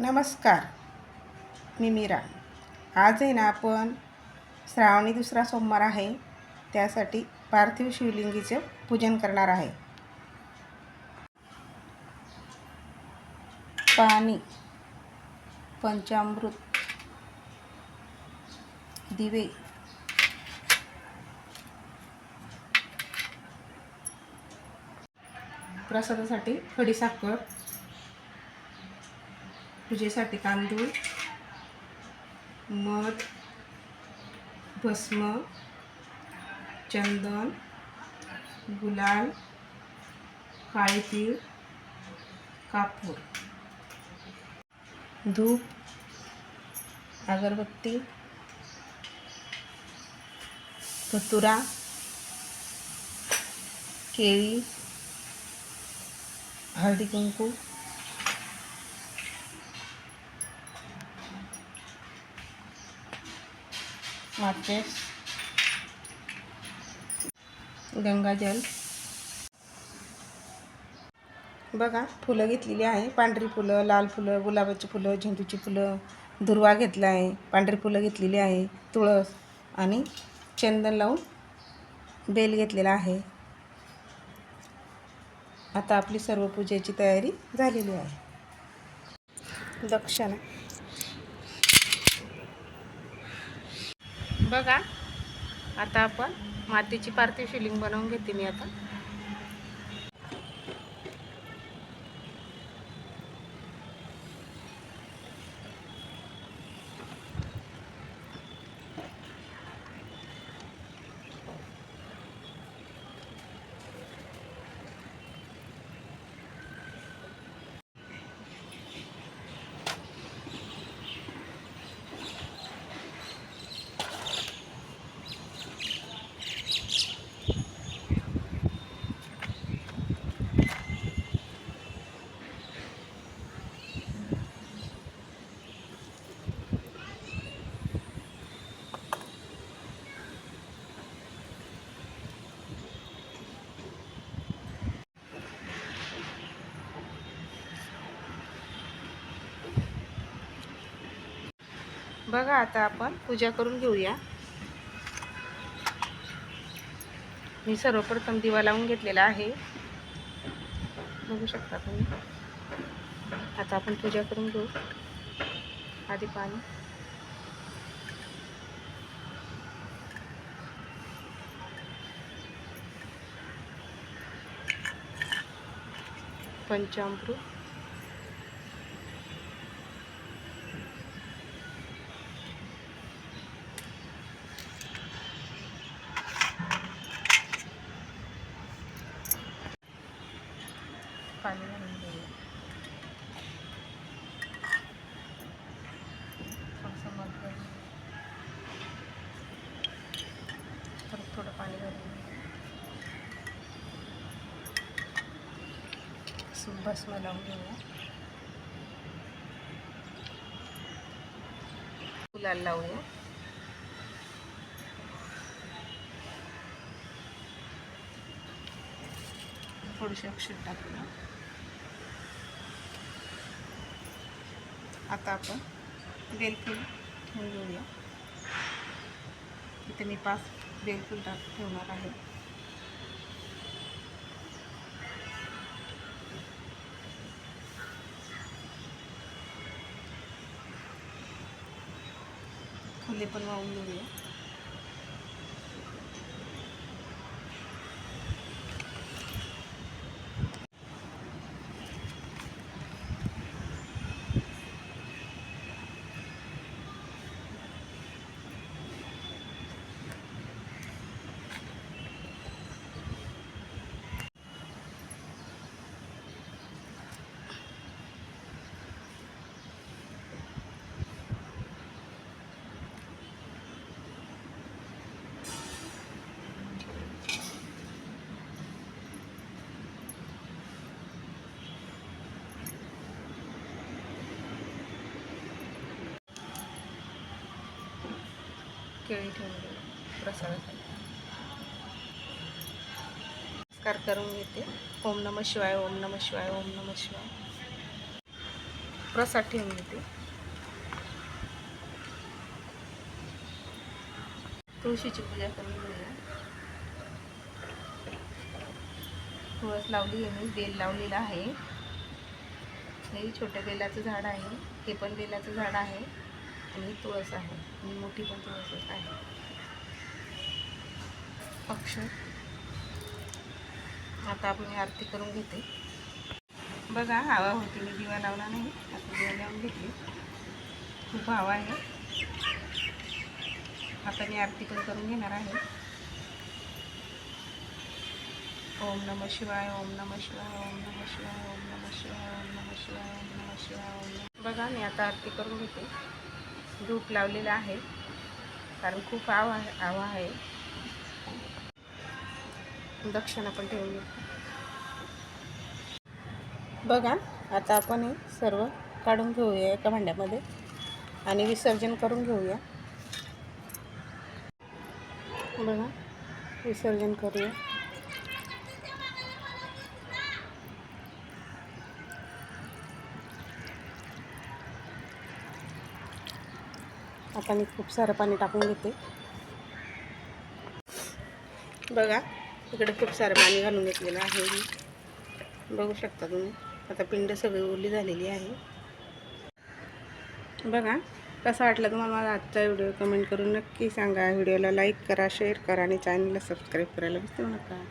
नमस्कार मी मीरा. आज आहे ना आपण श्रावणी दुसरा सोमवार आहे त्यासाठी पार्थिव शिवलिंगीचे पूजन करणार आहे. पाणी पंचामृत दिवे प्रसादासाठी खडीसाखर पूजेसाठी तांदूळ मध भस्म चंदन गुलाल काळी तीळ कापूर. धूप अगरबत्ती धतुरा केळी हळदी कुंकू माचेस गंगाजल बघा फुलं घेतलेली आहे. पांढरी फुलं लाल फुलं गुलाबाची फुलं झेंडूची फुलं दुर्वा घेतला आहे. पांढरी फुलं घेतलेली आहे. तुळस आणि चंदन लावून बेल घेतलेला आहे. आता आपली सर्व पूजेची तयारी झालेली आहे. दक्षिणा. बघा. आता आपण मातीची पार्थिव शिलिंग बनवून घेते मी आता. बघा आता आपण पूजा करून घेऊया. मी सर्वप्रथम दिवा लावून घेतलेला आहे. बघू शकता तुम्ही. आता आपण पूजा करून घेऊ. आधी पाणी. पंचामृत. पाणी घालून घेऊया. थोडंसं मध परत थोडं पाणी घालून असं भस्म लावून घेऊया. फुलाला लावूया. थोडीशी अक्षर टाकूया. आता आपण बेलफूल ठेवून घेऊया. इथे मी पाच बेलफूल टाक ठेवणार आहे. फुले पण वाहून घेऊया. केळी ठेवून देऊ प्रसादासाठी. नमस्कार करून घेते. ओम नम शिवाय ओम नम शिवाय ओम नम शिवाय. प्रसाद ठेवून घेते तुळशीची पूजा करून घेऊया. तुळस लावली आहे मी बेल लावलेला आहे. हे छोट्या बेलाचं झाड आहे. हे पण बेलाचं झाड आहे. आणि ही तुळस आहे. आणि मोठी पण तुळसच आहे. अक्षर आता आपण ही आरती करून घेते. बघा हवा होती मी दिवा लावला नाही. आता दिवा लावून घेतली खूप हवा आहे. आता मी आरती पण करून घेणार आहे. ओम नम शिवाय ओम नम शिवाय ओम नम शिवाय ओम नम शिवाय ओम नम शिवाय ओम नम शिवाय ओम बघा मी आता आरती करून घेते. धूप लावलेलं आहे. कारण खूप आवा आवा आहे. दक्षिणा पण ठेवली. बघा आता आपण हे सर्व काढून घेऊया एका भांड्यामध्ये आणि विसर्जन करून घेऊया. बघा विसर्जन करूया. आता मी खूप सारं पाणी टाकून घेते. बघा इकडे खूप सारं पाणी घालून घेतलेलं आहे मी. बघू शकता तुम्ही आता पिंड सगळी ओली झालेली आहे. बघा कसा वाटला तुम्हाला माझा आजचा व्हिडिओ? कमेंट करून नक्की सांगा. व्हिडिओला लाईक करा शेअर करा आणि चॅनलला सबस्क्राईब करायला विसरू नका.